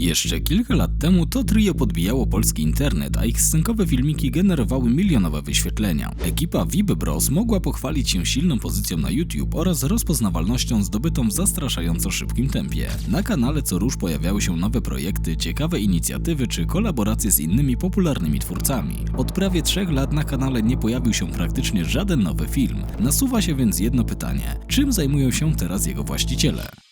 Jeszcze kilka lat temu to trio podbijało polski internet, a ich scenkowe filmiki generowały milionowe wyświetlenia. Ekipa Vibe Bros mogła pochwalić się silną pozycją na YouTube oraz rozpoznawalnością zdobytą w zastraszająco szybkim tempie. Na kanale co róż pojawiały się nowe projekty, ciekawe inicjatywy czy kolaboracje z innymi popularnymi twórcami. Od prawie trzech lat na kanale nie pojawił się praktycznie żaden nowy film. Nasuwa się więc jedno pytanie: czym zajmują się teraz jego właściciele?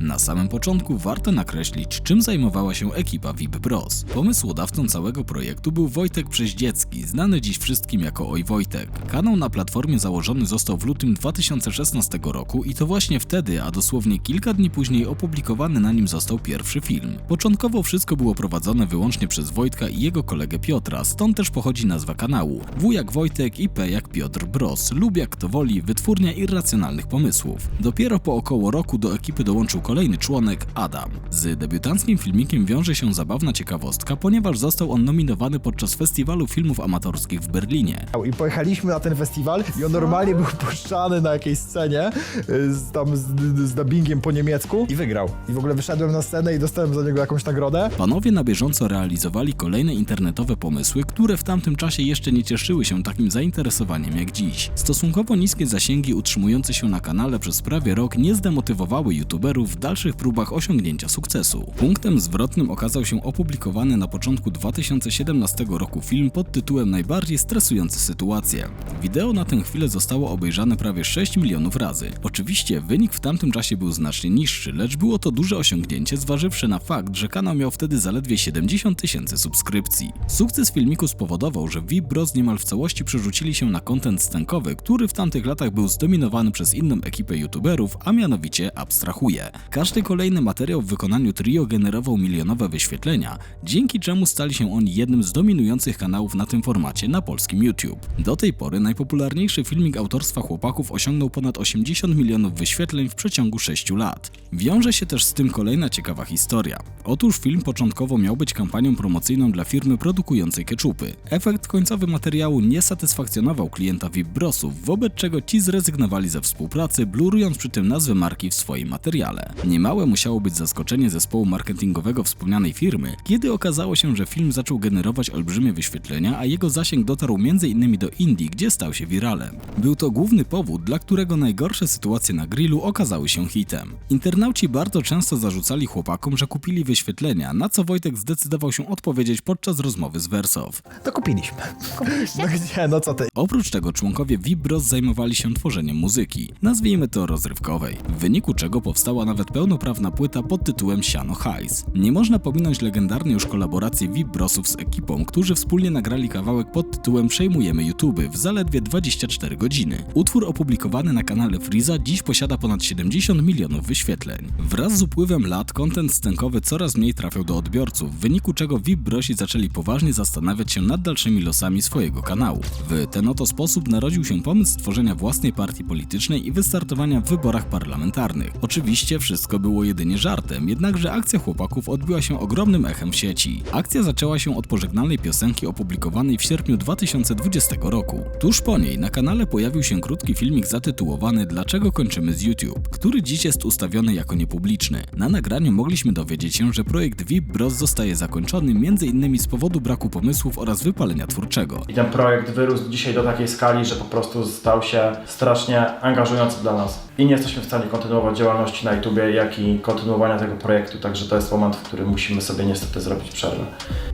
Na samym początku warto nakreślić, czym zajmowała się ekipa VIP Bros. Pomysłodawcą całego projektu był Wojtek Przeździecki, znany dziś wszystkim jako Oj Wojtek. Kanał na platformie założony został w lutym 2016 roku i to właśnie wtedy, a dosłownie kilka dni później opublikowany na nim został pierwszy film. Początkowo wszystko było prowadzone wyłącznie przez Wojtka i jego kolegę Piotra, stąd też pochodzi nazwa kanału. W jak Wojtek i P jak Piotr Bros lub jak to woli wytwórnia irracjonalnych pomysłów. Dopiero po około roku do ekipy dołączył kolejny członek, Adam. Z debiutanckim filmikiem wiąże się zabawna ciekawostka, ponieważ został on nominowany podczas festiwalu filmów amatorskich w Berlinie. I pojechaliśmy na ten festiwal i on normalnie był puszczany na jakiejś scenie y, z, tam z, z dubbingiem po niemiecku i wygrał. I w ogóle wyszedłem na scenę i dostałem za niego jakąś nagrodę. Panowie na bieżąco realizowali kolejne internetowe pomysły, które w tamtym czasie jeszcze nie cieszyły się takim zainteresowaniem jak dziś. Stosunkowo niskie zasięgi utrzymujące się na kanale przez prawie rok nie zdemotywowały youtuberów w dalszych próbach osiągnięcia sukcesu. Punktem zwrotnym okazał się opublikowany na początku 2017 roku film pod tytułem Najbardziej stresujące sytuacje. Wideo na tę chwilę zostało obejrzane prawie 6 milionów razy. Oczywiście wynik w tamtym czasie był znacznie niższy, lecz było to duże osiągnięcie zważywszy na fakt, że kanał miał wtedy zaledwie 70 tysięcy subskrypcji. Sukces filmiku spowodował, że VIP Bros niemal w całości przerzucili się na content scenkowy, który w tamtych latach był zdominowany przez inną ekipę youtuberów, a mianowicie Abstrahuje. Każdy kolejny materiał w wykonaniu trio generował milionowe wyświetlenia, dzięki czemu stali się oni jednym z dominujących kanałów na tym formacie na polskim YouTube. Do tej pory najpopularniejszy filmik autorstwa chłopaków osiągnął ponad 80 milionów wyświetleń w przeciągu 6 lat. Wiąże się też z tym kolejna ciekawa historia. Otóż film początkowo miał być kampanią promocyjną dla firmy produkującej keczupy. Efekt końcowy materiału nie satysfakcjonował klienta VIP Brosów, wobec czego ci zrezygnowali ze współpracy, blurując przy tym nazwę marki w swoim materiale. Niemałe musiało być zaskoczenie zespołu marketingowego wspomnianej firmy, kiedy okazało się, że film zaczął generować olbrzymie wyświetlenia, a jego zasięg dotarł m.in. do Indii, gdzie stał się wiralem. Był to główny powód, dla którego najgorsze sytuacje na grillu okazały się hitem. Internauci bardzo często zarzucali chłopakom, że kupili wyświetlenia, na co Wojtek zdecydował się odpowiedzieć podczas rozmowy z Wersow. To kupiliśmy. Kupiliście? No gdzie, no co ty? Oprócz tego członkowie Vibros zajmowali się tworzeniem muzyki, nazwijmy to rozrywkowej, w wyniku czego powstała nawet pełnoprawna płyta pod tytułem Siano Highs. Nie można pominąć legendarnej już kolaboracji Vibrosów z ekipą, którzy wspólnie nagrali kawałek pod tytułem Przejmujemy YouTube w zaledwie 24 godziny. Utwór opublikowany na kanale Freeza dziś posiada ponad 70 milionów wyświetleń. Wraz z upływem lat kontent scenkowy coraz mniej trafiał do odbiorców, w wyniku czego Vibrosi zaczęli poważnie zastanawiać się nad dalszymi losami swojego kanału. W ten oto sposób narodził się pomysł stworzenia własnej partii politycznej i wystartowania w wyborach parlamentarnych. Oczywiście wszystko było jedynie żartem, jednakże akcja chłopaków odbiła się ogromnym echem w sieci. Akcja zaczęła się od pożegnalnej piosenki opublikowanej w sierpniu 2020 roku. Tuż po niej na kanale pojawił się krótki filmik zatytułowany Dlaczego kończymy z YouTube, który dziś jest ustawiony jako niepubliczny. Na nagraniu mogliśmy dowiedzieć się, że projekt VIP Bros zostaje zakończony m.in. z powodu braku pomysłów oraz wypalenia twórczego. I ten projekt wyrósł dzisiaj do takiej skali, że po prostu stał się strasznie angażujący dla nas. I nie jesteśmy w stanie kontynuować działalności na YouTubie, jak i kontynuowania tego projektu, także to jest moment, w którym musimy sobie niestety zrobić przerwę.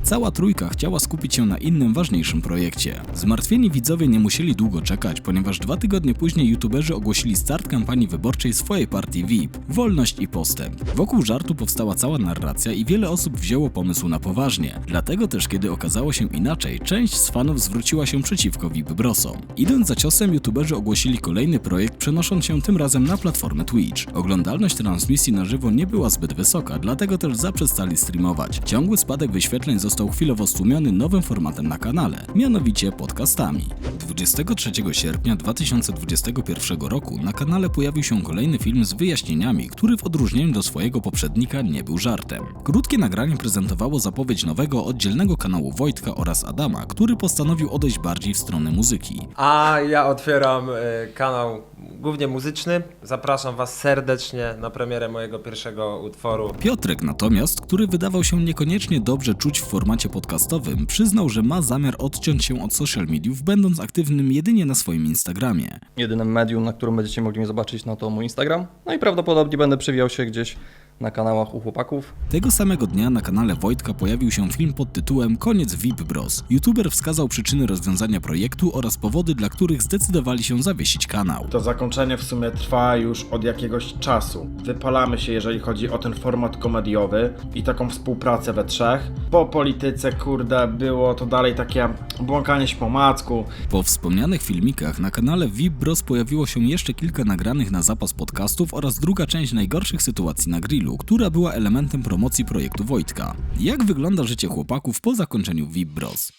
Cała trójka chciała skupić się na innym, ważniejszym projekcie. Zmartwieni widzowie nie musieli długo czekać, ponieważ dwa tygodnie później youtuberzy ogłosili start kampanii wyborczej swojej partii VIP – Wolność i Postęp. Wokół żartu powstała cała narracja i wiele osób wzięło pomysł na poważnie. Dlatego też, kiedy okazało się inaczej, część z fanów zwróciła się przeciwko VIP Brosom. Idąc za ciosem, youtuberzy ogłosili kolejny projekt, przenosząc się tym razem na platformę Twitch. Oglądalność transmisji na żywo nie była zbyt wysoka, dlatego też zaprzestali streamować. Ciągły spadek wyświetleń został chwilowo stłumiony nowym formatem na kanale, mianowicie podcastami. 23 sierpnia 2021 roku na kanale pojawił się kolejny film z wyjaśnieniami, który w odróżnieniu do swojego poprzednika nie był żartem. Krótkie nagranie prezentowało zapowiedź nowego, oddzielnego kanału Wojtka oraz Adama, który postanowił odejść bardziej w stronę muzyki. A ja otwieram e, kanał głównie muzyczny. Zapraszam Was serdecznie na premierę premierę mojego pierwszego utworu. Piotrek natomiast, który wydawał się niekoniecznie dobrze czuć w formacie podcastowym, przyznał, że ma zamiar odciąć się od social mediów, będąc aktywnym jedynie na swoim Instagramie. Jedynym medium, na którym będziecie mogli mnie zobaczyć, no to mój Instagram. No i prawdopodobnie będę przewijał się gdzieś na kanałach u chłopaków. Tego samego dnia na kanale Wojtka pojawił się film pod tytułem Koniec VIP Bros. YouTuber wskazał przyczyny rozwiązania projektu oraz powody, dla których zdecydowali się zawiesić kanał. To zakończenie w sumie trwa już od jakiegoś czasu. Wypalamy się, jeżeli chodzi o ten format komediowy i taką współpracę we trzech. Po polityce, kurde, było to dalej takie błąkanie się po macku. Po wspomnianych filmikach na kanale VIP Bros pojawiło się jeszcze kilka nagranych na zapas podcastów oraz druga część najgorszych sytuacji na grillu, która była elementem promocji projektu Wojtka. Jak wygląda życie chłopaków po zakończeniu VIP Bros?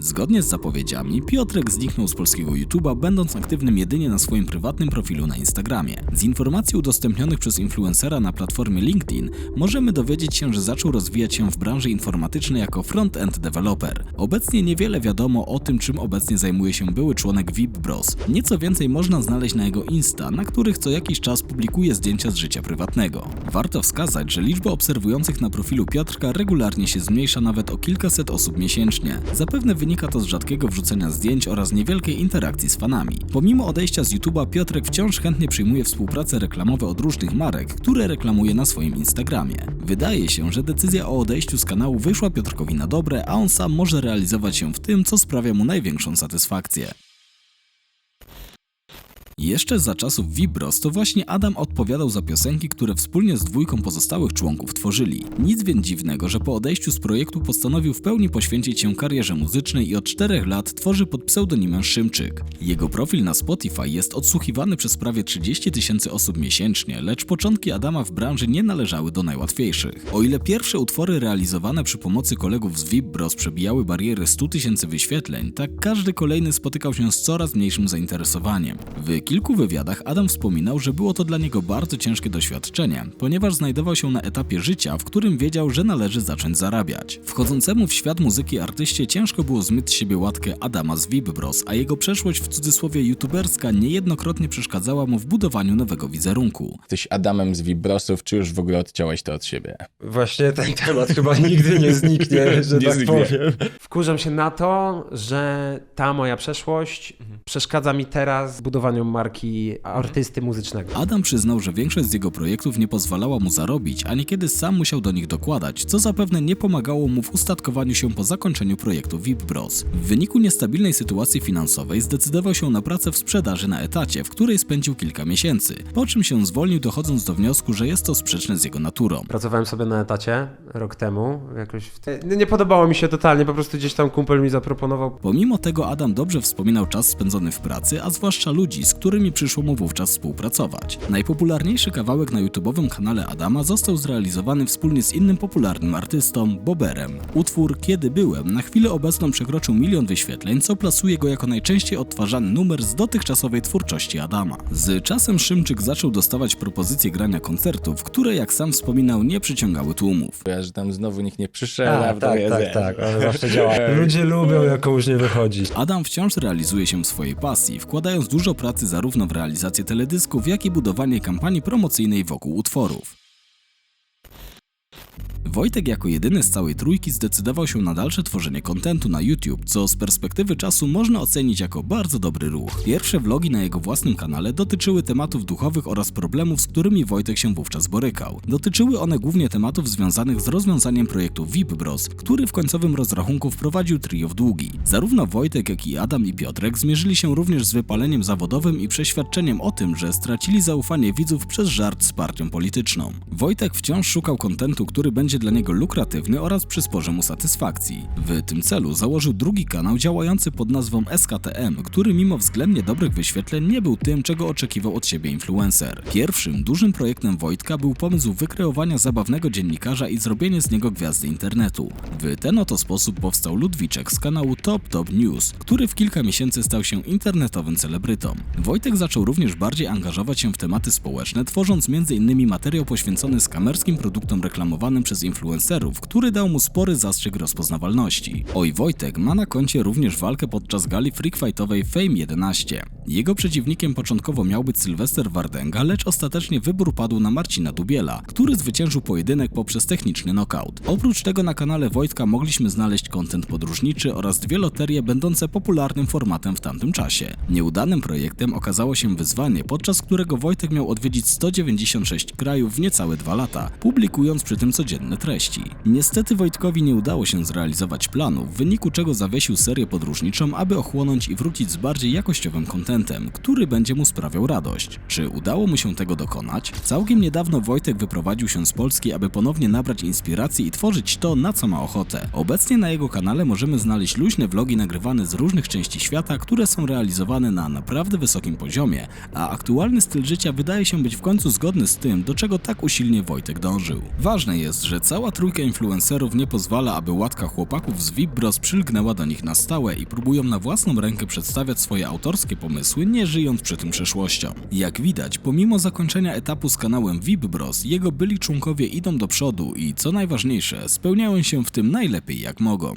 Zgodnie z zapowiedziami, Piotrek zniknął z polskiego YouTube'a, będąc aktywnym jedynie na swoim prywatnym profilu na Instagramie. Z informacji udostępnionych przez influencera na platformie LinkedIn możemy dowiedzieć się, że zaczął rozwijać się w branży informatycznej jako front-end developer. Obecnie niewiele wiadomo o tym, czym obecnie zajmuje się były członek VIP Bros. Nieco więcej można znaleźć na jego Insta, na których co jakiś czas publikuje zdjęcia z życia prywatnego. Warto wskazać, że liczba obserwujących na profilu Piotrka regularnie się zmniejsza nawet o kilkaset osób miesięcznie. Zapewne to z rzadkiego wrzucenia zdjęć oraz niewielkiej interakcji z fanami. Pomimo odejścia z YouTube'a, Piotrek wciąż chętnie przyjmuje współprace reklamowe od różnych marek, które reklamuje na swoim Instagramie. Wydaje się, że decyzja o odejściu z kanału wyszła Piotrkowi na dobre, a on sam może realizować się w tym, co sprawia mu największą satysfakcję. Jeszcze za czasów Vibros to właśnie Adam odpowiadał za piosenki, które wspólnie z dwójką pozostałych członków tworzyli. Nic więc dziwnego, że po odejściu z projektu postanowił w pełni poświęcić się karierze muzycznej i od czterech lat tworzy pod pseudonimem Szymczyk. Jego profil na Spotify jest odsłuchiwany przez prawie 30 tysięcy osób miesięcznie, lecz początki Adama w branży nie należały do najłatwiejszych. O ile pierwsze utwory realizowane przy pomocy kolegów z Vibros przebijały barierę 100 tysięcy wyświetleń, tak każdy kolejny spotykał się z coraz mniejszym zainteresowaniem. W kilku wywiadach Adam wspominał, że było to dla niego bardzo ciężkie doświadczenie, ponieważ znajdował się na etapie życia, w którym wiedział, że należy zacząć zarabiać. Wchodzącemu w świat muzyki artyście ciężko było zmyć z siebie łatkę Adama z VIP Bros, a jego przeszłość w cudzysłowie youtuberska niejednokrotnie przeszkadzała mu w budowaniu nowego wizerunku. Jesteś Adamem z Vibrosów, czy już w ogóle odciąłeś to od siebie? Właśnie ten temat chyba nigdy nie zniknie, że Nie tak zniknie. powiem. Wkurzam się na to, że ta moja przeszłość przeszkadza mi teraz w budowaniu marki artysty muzycznego. Adam przyznał, że większość z jego projektów nie pozwalała mu zarobić, a niekiedy sam musiał do nich dokładać, co zapewne nie pomagało mu w ustatkowaniu się po zakończeniu projektu VIP Bros. W wyniku niestabilnej sytuacji finansowej zdecydował się na pracę w sprzedaży na etacie, w której spędził kilka miesięcy, po czym się zwolnił dochodząc do wniosku, że jest to sprzeczne z jego naturą. Pracowałem sobie na etacie rok temu, jakoś w te... nie podobało mi się totalnie, po prostu gdzieś tam kumpel mi zaproponował. Pomimo tego Adam dobrze wspominał czas spędzony w pracy, a zwłaszcza ludzi, z którymi przyszło mu wówczas współpracować. Najpopularniejszy kawałek na YouTube'owym kanale Adama został zrealizowany wspólnie z innym popularnym artystą, Boberem. Utwór Kiedy byłem na chwilę obecną przekroczył milion wyświetleń, co plasuje go jako najczęściej odtwarzany numer z dotychczasowej twórczości Adama. Z czasem Szymczyk zaczął dostawać propozycje grania koncertów, które jak sam wspominał nie przyciągały tłumów. Ja, że tam znowu nikt nie przyszedł, a Tak, tak, jest, tak, tak, ale zawsze działa. Ludzie lubią, jak komuś nie wychodzi. Adam wciąż realizuje się w swojej pasji, wkładając dużo pracy zarówno w realizację teledysków, jak i budowanie kampanii promocyjnej wokół utworów. Wojtek jako jedyny z całej trójki zdecydował się na dalsze tworzenie kontentu na YouTube, co z perspektywy czasu można ocenić jako bardzo dobry ruch. Pierwsze vlogi na jego własnym kanale dotyczyły tematów duchowych oraz problemów, z którymi Wojtek się wówczas borykał. Dotyczyły one głównie tematów związanych z rozwiązaniem projektu VIP Bros, który w końcowym rozrachunku wprowadził trio w długi. Zarówno Wojtek, jak i Adam i Piotrek zmierzyli się również z wypaleniem zawodowym i przeświadczeniem o tym, że stracili zaufanie widzów przez żart z partią polityczną. Wojtek wciąż szukał kontentu, który będzie dla niego lukratywny oraz przysporzy mu satysfakcji. W tym celu założył drugi kanał działający pod nazwą SKTM, który mimo względnie dobrych wyświetleń nie był tym, czego oczekiwał od siebie influencer. Pierwszym dużym projektem Wojtka był pomysł wykreowania zabawnego dziennikarza i zrobienie z niego gwiazdy internetu. W ten oto sposób powstał Ludwiczek z kanału Top Top News, który w kilka miesięcy stał się internetowym celebrytą. Wojtek zaczął również bardziej angażować się w tematy społeczne, tworząc m.in. materiał poświęcony skamerskim produktom reklamowanym przez przez influencerów, który dał mu spory zastrzyk rozpoznawalności. Oj Wojtek ma na koncie również walkę podczas gali freakfightowej Fame 11. Jego przeciwnikiem początkowo miał być Sylwester Wardęga, lecz ostatecznie wybór padł na Marcina Dubiela, który zwyciężył pojedynek poprzez techniczny knockout. Oprócz tego na kanale Wojtka mogliśmy znaleźć kontent podróżniczy oraz dwie loterie będące popularnym formatem w tamtym czasie. Nieudanym projektem okazało się wyzwanie, podczas którego Wojtek miał odwiedzić 196 krajów w niecałe dwa lata, publikując przy tym codzienne treści. Niestety Wojtkowi nie udało się zrealizować planu, w wyniku czego zawiesił serię podróżniczą, aby ochłonąć i wrócić z bardziej jakościowym kontentem, który będzie mu sprawiał radość. Czy udało mu się tego dokonać? Całkiem niedawno Wojtek wyprowadził się z Polski, aby ponownie nabrać inspiracji i tworzyć to, na co ma ochotę. Obecnie na jego kanale możemy znaleźć luźne vlogi nagrywane z różnych części świata, które są realizowane na naprawdę wysokim poziomie, a aktualny styl życia wydaje się być w końcu zgodny z tym, do czego tak usilnie Wojtek dążył. Ważne jest, że cała trójka influencerów nie pozwala, aby łatka chłopaków z VIP Bros przylgnęła do nich na stałe i próbują na własną rękę przedstawiać swoje autorskie pomysły, nie żyjąc przy tym przeszłością. Jak widać, pomimo zakończenia etapu z kanałem VIP Bros, jego byli członkowie idą do przodu i co najważniejsze, spełniają się w tym najlepiej jak mogą.